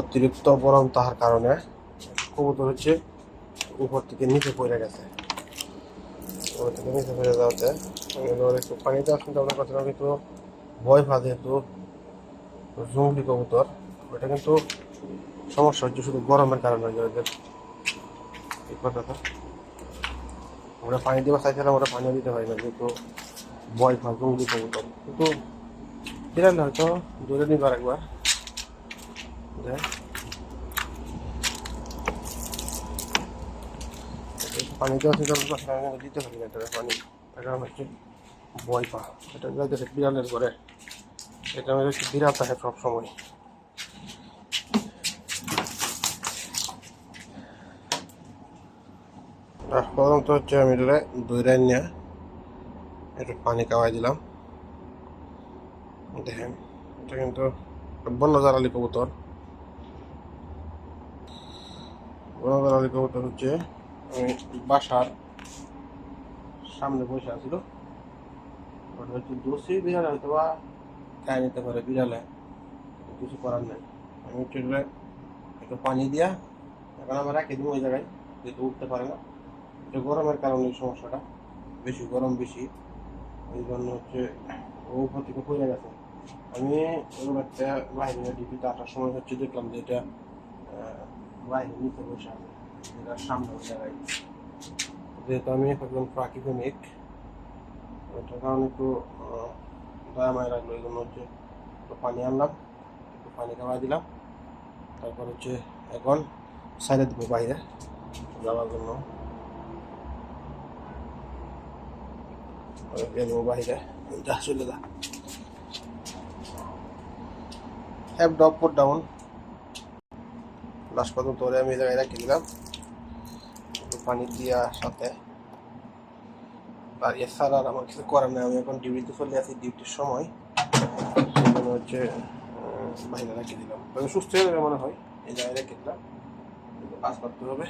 অতিরিক্ত গরম তাহার কারণে কবুতর হচ্ছে উপর থেকে নিচে পড়ে গেছে। উপর থেকে নিচে পড়ে যাওয়াতে একটু পানিতে চিন্তা ভাবনা করছিলাম, কিন্তু ভয় পা যেহেতু জঙ্গলি কবুতর, ওটা কিন্তু সমস্যা হচ্ছে শুধু গরমের কারণে ওদের আমরা পানি দিবা, চাইছিলাম ওরা পানিও দিতে পারি না, যেহেতু ভয় পা জঙ্গলি কবুতর। কিন্তু হয়তো দূরে নিবার একবার পানি দেওয়া থেকে আমরা দিতে পারি না, এটা পানি। তার কারণ হচ্ছে আমি এটা দইরা নিয়ে একটু পানি খাওয়াই দিলাম। দেখেন, এটা কিন্তু বন্য জারালি কবুতর। জারালি কবুতর হচ্ছে বাসার সামনে বসে আছিল। ওটা হচ্ছে দোষী বিড়ালে হয়তো বা খাই নিতে পারে বিড়ালে। কিছু করার নেই। আমি হচ্ছে একটু পানি দিয়া, এখন আমরা রাখি দিব ওই জায়গায়, যেহেতু উঠতে পারে না। এটা গরমের কারণে এই সমস্যাটা বেশি, গরম বেশি। ওই জন্য হচ্ছে ও উপর থেকে পড়ে গেছে। আমি ওরকম একটা বাইরে ডিপিতে আসার সময় হচ্ছে দেখলাম যে এটা আছে। যেটা সামনে যেহেতু আমি একজন প্রাকৃতিক ওটার কারণে একটু দয়া মায় রাখল এই জন্য হচ্ছে একটু পানি আনলাম, একটু পানি খাওয়া দিলাম। তারপর হচ্ছে এখন সাইডে দেবো বাইরে যাওয়ার জন্য। দেবো বাইরে, যা চলে যা। হ্যাভ ডপ পুট ডাউন লাস্ট পর্যন্ত আমি জায়গায় রেখে একটু পানি দিয়া সাথে। আর এছাড়া আর আমার কিছু করার নেই, আমি এখন ডিউটিতে চলে আসি, ডিউটির সময়। মনে হচ্ছে বাইরে রেখে দিলাম। তবে সুস্থ হয়ে যাবে মনে হয়, এই জায়গায় রেখে দিলাম। কাজ করতে হবে।